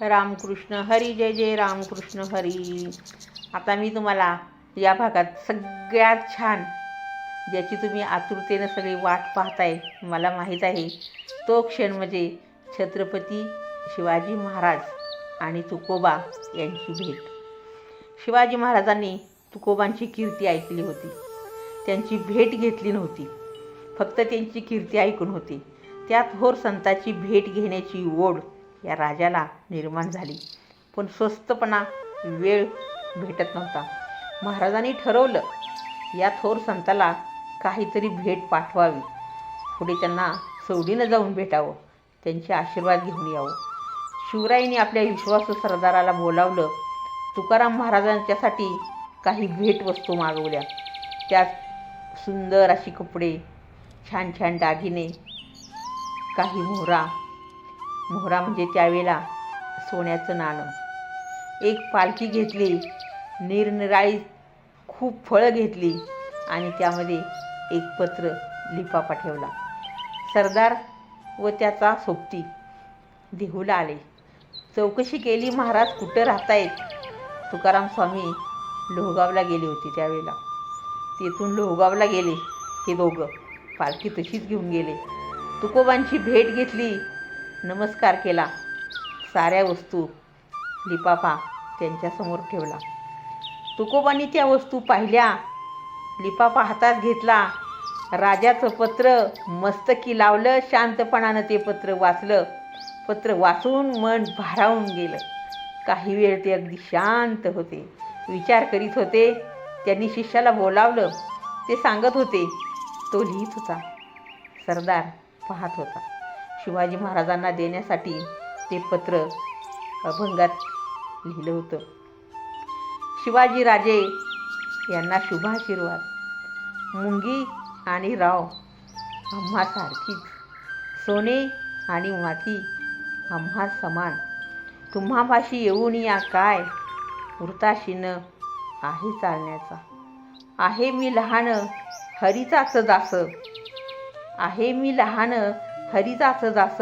रामकृष्ण हरी जय जय रामकृष्ण हरी. आता मी तुम्हाला या भागात सगळ्यात छान ज्याची तुम्ही आतुरतेनं सगळी वाट पाहताय मला माहीत आहे तो क्षण म्हणजे छत्रपती शिवाजी महाराज आणि तुकोबा यांची भेट. शिवाजी महाराजांनी तुकोबांची कीर्ती ऐकली होती. त्यांची भेट घेतली नव्हती. फक्त त्यांची कीर्ती ऐकून होती. त्या थोर संताची भेट घेण्याची ओढ या राजाला निर्माण झाली. पण स्वस्तपणा वेळ भेटत नव्हता. महाराजांनी ठरवलं या थोर संताला काहीतरी भेट पाठवावी. पुढे त्यांना सवडीनं जाऊन भेटावं त्यांचे आशीर्वाद घेऊन यावं. शिवरायांनी आपल्या विश्वासू सरदाराला बोलावलं तुकाराम महाराजांच्यासाठी काही भेटवस्तू मागवल्या. त्यात सुंदर अशी कपडे छान छान दागिने काही मोहरा मोहरा म्हणजे त्यावेळेला सोन्याचं नाणं. एक पालखी घेतली निरनिराळी खूप फळं घेतली आणि त्यामध्ये एक पत्र लिफाफा ठेवला. सरदार व त्याचा सोबती देहूला आले. चौकशी केली महाराज कुठं राहतायत? तुकाराम स्वामी लोहगावला गेले होते त्यावेळेला. तेथून लोहगावला गेले. हे दोघं पालखी तशीच घेऊन गेले. तुकोबांची भेट घेतली. नमस्कार केला. साऱ्या वस्तू लिपापा त्यांच्यासमोर ठेवला. तुकोबांनी त्या वस्तू पाहिल्या. लिपापा हातात घेतला. राजाचं पत्र मस्तकी लावलं. शांतपणानं ते पत्र वाचलं. पत्र वाचून मन भारावून गेलं. काही वेळ ते अगदी शांत होते. विचार करीत होते. त्यांनी शिष्याला बोलावलं. ते सांगत होते. तो लिहित होता. सरदार पाहत होता. शिवाजी महाराजांना देण्यासाठी ते पत्र अभंगात लिहिलं होतं. शिवाजी राजे यांना शुभाशीर्वाद मुंगी आणि राव आम्हा सारखीच सोने आणि माती आम्हा समान. तुम्हापाशी येऊन या काय? वृताशीनं आहे चालण्याचा. आहे मी लहान हरीचाच दास. आहे मी लहान हरी जास जास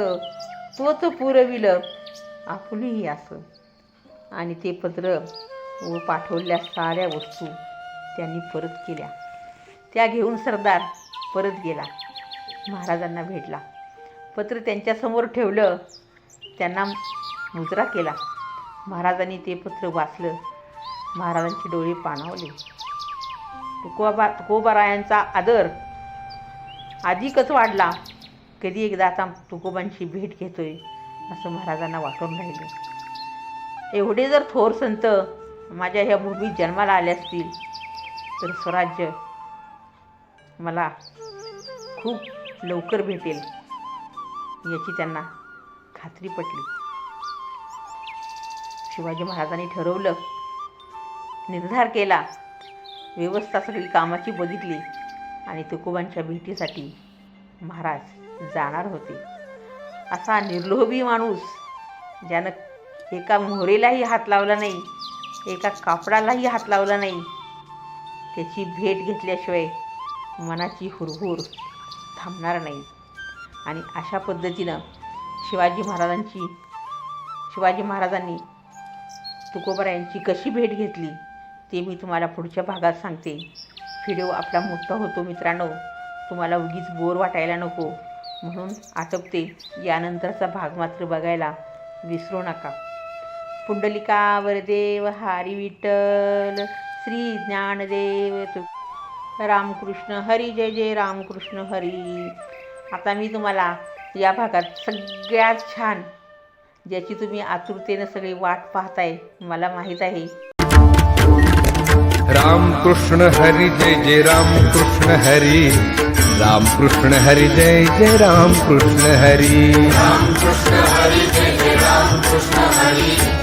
तोच पुरविल आपुलही असं. आणि ते पत्र व पाठवलेल्या साऱ्या वस्तू त्यांनी परत केल्या. त्या घेऊन सरदार परत गेला. महाराजांना भेटला. पत्र त्यांच्यासमोर ठेवलं. त्यांना मुजरा केला. महाराजांनी ते पत्र वाचलं. महाराजांचे डोळे पाणावले. तुकोबा तुकोबारायांचा आदर अधिकच वाढला. कधी एकदा आता तुकोबांची भेट घेतोय असं महाराजांना वाटून राहिलं. एवढे जर थोर संत माझ्या ह्या भूमीत जन्माला आले असतील तर स्वराज्य मला खूप लवकर भेटेल याची त्यांना खात्री पटली. शिवाजी महाराजांनी ठरवलं निर्धार केला व्यवस्था सगळी कामाची बघितली आणि तुकोबांच्या भेटीसाठी महाराज जाणार होते. असा निर्लोभी माणूस ज्यानं एका मोहरेलाही हात लावला नाही एका कापडालाही हात लावला नाही त्याची भेट घेतल्याशिवाय मनाची हुरहुर थांबणार नाही. आणि अशा पद्धतीनं शिवाजी महाराजांची शिवाजी महाराजांनी तुकोबरायांची कशी भेट घेतली ते मी तुम्हाला पुढच्या भागात सांगते. व्हिडिओ आपला मोठा होतो मित्रांनो. तुम्हाला उगीच बोर वाटायला नको. म्हणून आटपते. यानंतरचा भाग मात्र बघायला विसरू नका. पुंडलिका वरदेव हारी विठ्ठल श्री ज्ञानदेव तु रामकृष्ण हरी जय जय रामकृष्ण हरी. आता मी तुम्हाला या भागात सगळ्यात छान ज्याची तुम्ही आतुरतेनं सगळी वाट पाहताय मला माहीत आहे. राम कृष्ण हरी जय जय राम कृष्ण हरी राम कृष्ण हरी जय जय राम कृष्ण हरी कृष्ण हरी जय जय राम कृष्ण हरी